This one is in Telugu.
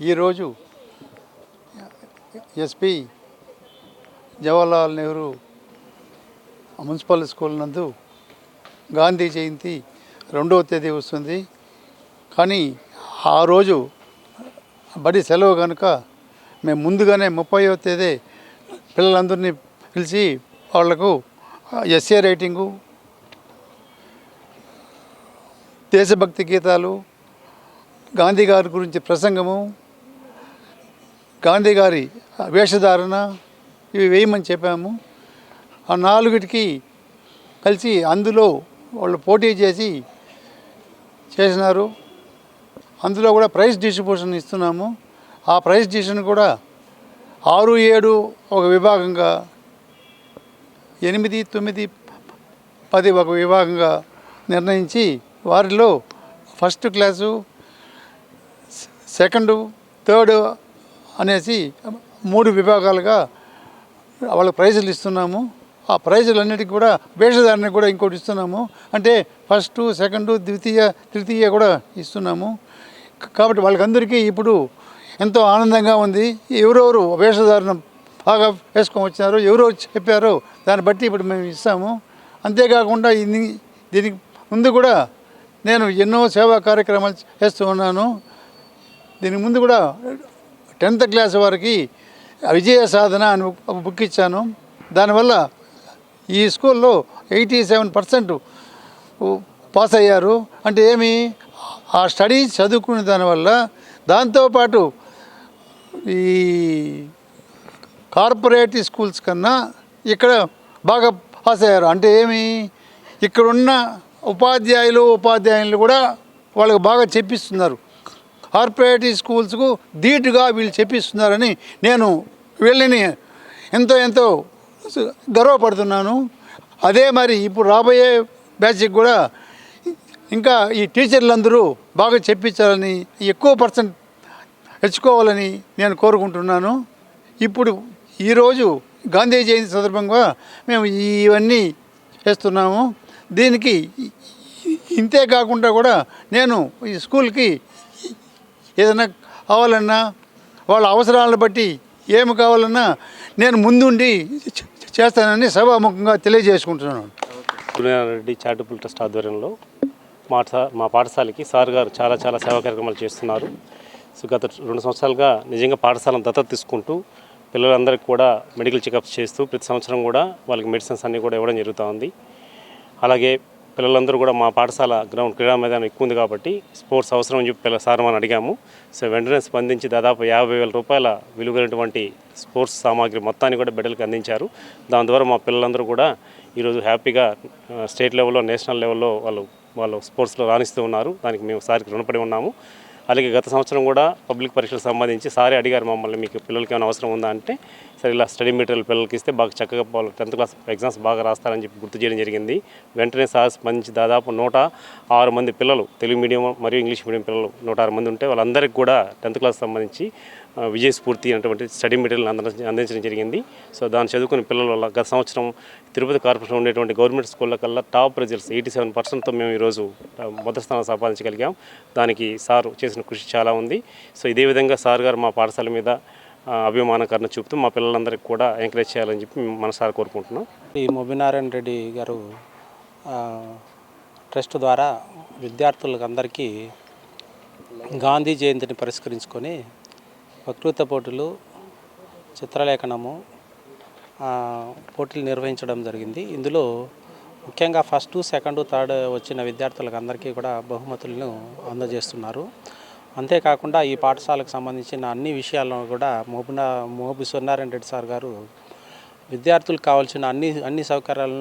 ఈరోజు SP Jawaharlal Nehru municipal school నందు గాంధీ జయంతి రెండవ తేదీ వస్తుంది. కానీ ఆ రోజు బడి సెలవు కనుక మేము ముందుగానే ముప్పైవ తేదీ పిల్లలందరినీ పిలిచి వాళ్ళకు ఎస్ఏ రైటింగు దేశభక్తి గీతాలు గాంధీ గారి గురించి ప్రసంగము గాంధీ గారి వేషధారణ ఇవి వేయమని చెప్పాము. ఆ నాలుగిటికి కలిసి అందులో వాళ్ళు పోటీ చేసి చేసినారు. అందులో కూడా ప్రైజ్ డిస్ట్రిబ్యూషన్ ఇస్తున్నాము. ఆ ప్రైజ్ డిస్ట్రిబ్యూషన్ కూడా ఆరు ఏడు ఒక విభాగంగా ఎనిమిది తొమ్మిది పది ఒక విభాగంగా నిర్ణయించి వారిలో ఫస్ట్ క్లాసు సెకండు థర్డ్ అనేసి మూడు విభాగాలుగా వాళ్ళకి ప్రైజులు ఇస్తున్నాము. ఆ ప్రైజులన్నిటికీ కూడా వేషధారణ కూడా ఇంకోటి ఇస్తున్నాము. అంటే ఫస్ట్ సెకండ్ ద్వితీయ తృతీయ కూడా ఇస్తున్నాము. కాబట్టి వాళ్ళకందరికీ ఇప్పుడు ఎంతో ఆనందంగా ఉంది. ఎవరెవరు వేషధారణ బాగా వేసుకొని వచ్చినారు ఎవరో చెప్పారో దాన్ని బట్టి ఇప్పుడు మేము ఇస్తాము. అంతేకాకుండా ఇది దీనికి ముందు కూడా నేను ఎన్నో సేవా కార్యక్రమాలు చేస్తూ ఉన్నాను. దీనికి ముందు కూడా టెన్త్ క్లాస్ వారికి విజయ సాధన అని బుక్ ఇచ్చాను. దానివల్ల ఈ స్కూల్లో ఎయిటీ సెవెన్ పర్సెంట్ పాస్ అయ్యారు. అంటే ఏమి? ఆ స్టడీ చదువుకునే దానివల్ల దాంతోపాటు ఈ కార్పొరేట్ స్కూల్స్ కన్నా ఇక్కడ బాగా పాస్ అయ్యారు. అంటే ఏమి? ఇక్కడున్న ఉపాధ్యాయులు ఉపాధ్యాయులు కూడా వాళ్ళకి బాగా చెప్పిస్తున్నారు. కార్పొరేట్ స్కూల్స్కు ధీటుగా వీళ్ళు చెప్పిస్తున్నారని నేను వీళ్ళని ఎంతో ఎంతో గర్వపడుతున్నాను. అదే మరి ఇప్పుడు రాబోయే బ్యాచ్కి కూడా ఇంకా ఈ టీచర్లందరూ బాగా చెప్పించాలని ఎక్కువ పర్సెంట్ తెచ్చుకోవాలని నేను కోరుకుంటున్నాను. ఇప్పుడు ఈరోజు గాంధీ జయంతి సందర్భంగా మేము ఇవన్నీ చేస్తున్నాము. దీనికి ఇంతే కాకుండా కూడా నేను ఈ స్కూల్కి ఏదైనా కావాలన్నా వాళ్ళ అవసరాలను బట్టి ఏమి కావాలన్నా నేను ముందుండి చే- చేస్తానని సభాముఖంగా తెలియజేసుకుంటున్నాను. రెడ్డి చారిటబుల్ ట్రస్ట్ ఆధ్వర్యంలో మా మా పాఠశాలకి సార్ గారు చాలా చాలా సేవా కార్యక్రమాలు చేస్తున్నారు. సో గత రెండు సంవత్సరాలుగా నిజంగా పాఠశాలను దత్తత తీసుకుంటూ పిల్లలందరికీ కూడా మెడికల్ చెకప్స్ చేస్తూ ప్రతి సంవత్సరం కూడా వాళ్ళకి మెడిసిన్స్ అన్నీ కూడా ఇవ్వడం జరుగుతూ ఉంది. అలాగే పిల్లలందరూ కూడా మా పాఠశాల గ్రౌండ్ క్రీడా మైదానం ఎక్కువ ఉంది కాబట్టి స్పోర్ట్స్ అవసరం అని చెప్పి పిల్ల సార్ మనం అడిగాము. సో వెంటనే స్పందించి దాదాపు యాభై వేల రూపాయల విలువైనటువంటి స్పోర్ట్స్ సామాగ్రి మొత్తాన్ని కూడా బిడ్డలకు అందించారు. దాని ద్వారా మా పిల్లలందరూ కూడా ఈరోజు హ్యాపీగా స్టేట్ లెవెల్లో నేషనల్ లెవెల్లో వాళ్ళు వాళ్ళు స్పోర్ట్స్లో రాణిస్తూ ఉన్నారు. దానికి మేము సార్కి రుణపడి ఉన్నాము. అలాగే గత సంవత్సరం కూడా పబ్లిక్ పరీక్షలకు సంబంధించి సారే అడిగారు మమ్మల్ని మీకు పిల్లలకి ఏమైనా అవసరం ఉందా అంటే సరే ఇలా స్టడీ మెటీరియల్ పిల్లలకి ఇస్తే బాగా చక్కగా వాళ్ళు టెన్త్ క్లాస్ ఎగ్జామ్స్ బాగా రాస్తారని చెప్పి గుర్తు చేయడం జరిగింది. వెంటనే సార్ స్పందించి దాదాపు నూట ఆరు మంది పిల్లలు తెలుగు మీడియం మరియు ఇంగ్లీష్ మీడియం పిల్లలు నూట ఆరు మంది ఉంటే వాళ్ళందరికీ కూడా టెన్త్ క్లాస్ సంబంధించి విజయస్ఫూర్తి విజయ స్ఫూర్తి అనేటువంటి స్టడీ మెటీరియల్ అందించడం అందించడం జరిగింది. సో దాన్ని చదువుకునే పిల్లల వల్ల గత సంవత్సరం తిరుపతి కార్పొరేషన్ ఉండేటువంటి గవర్నమెంట్ స్కూళ్ళ కల్లా టాప్ రిజల్ట్స్ ఎయిటీ సెవెన్ పర్సెంట్తో మేము ఈరోజు మొదటి స్థానం సంపాదించగలిగాం. దానికి సార్ చేసిన కృషి చాలా ఉంది. సో ఇదే విధంగా సార్ గారు మా పాఠశాల మీద అభిమానకరణ చూపుతూ మా పిల్లలందరికీ కూడా ఎంకరేజ్ చేయాలని చెప్పి మేము మనసారి కోరుకుంటున్నాం. ఈ మొబినారాయణ రెడ్డి గారు ట్రస్ట్ ద్వారా విద్యార్థులకు అందరికీ గాంధీ జయంతిని పరిష్కరించుకొని వక్తృత్వ పోటీలు చిత్రలేఖనము పోటీలు నిర్వహించడం జరిగింది. ఇందులో ముఖ్యంగా ఫస్ట్ సెకండ్ థర్డ్ వచ్చిన విద్యార్థులకు అందరికీ కూడా బహుమతులను అందజేస్తున్నారు. అంతేకాకుండా ఈ పాఠశాలకు సంబంధించిన అన్ని విషయాలను కూడా మోబున మోబు సూర్యనారాయణ రెడ్డి సార్ గారు విద్యార్థులకు కావాల్సిన అన్ని అన్ని సౌకర్యాలను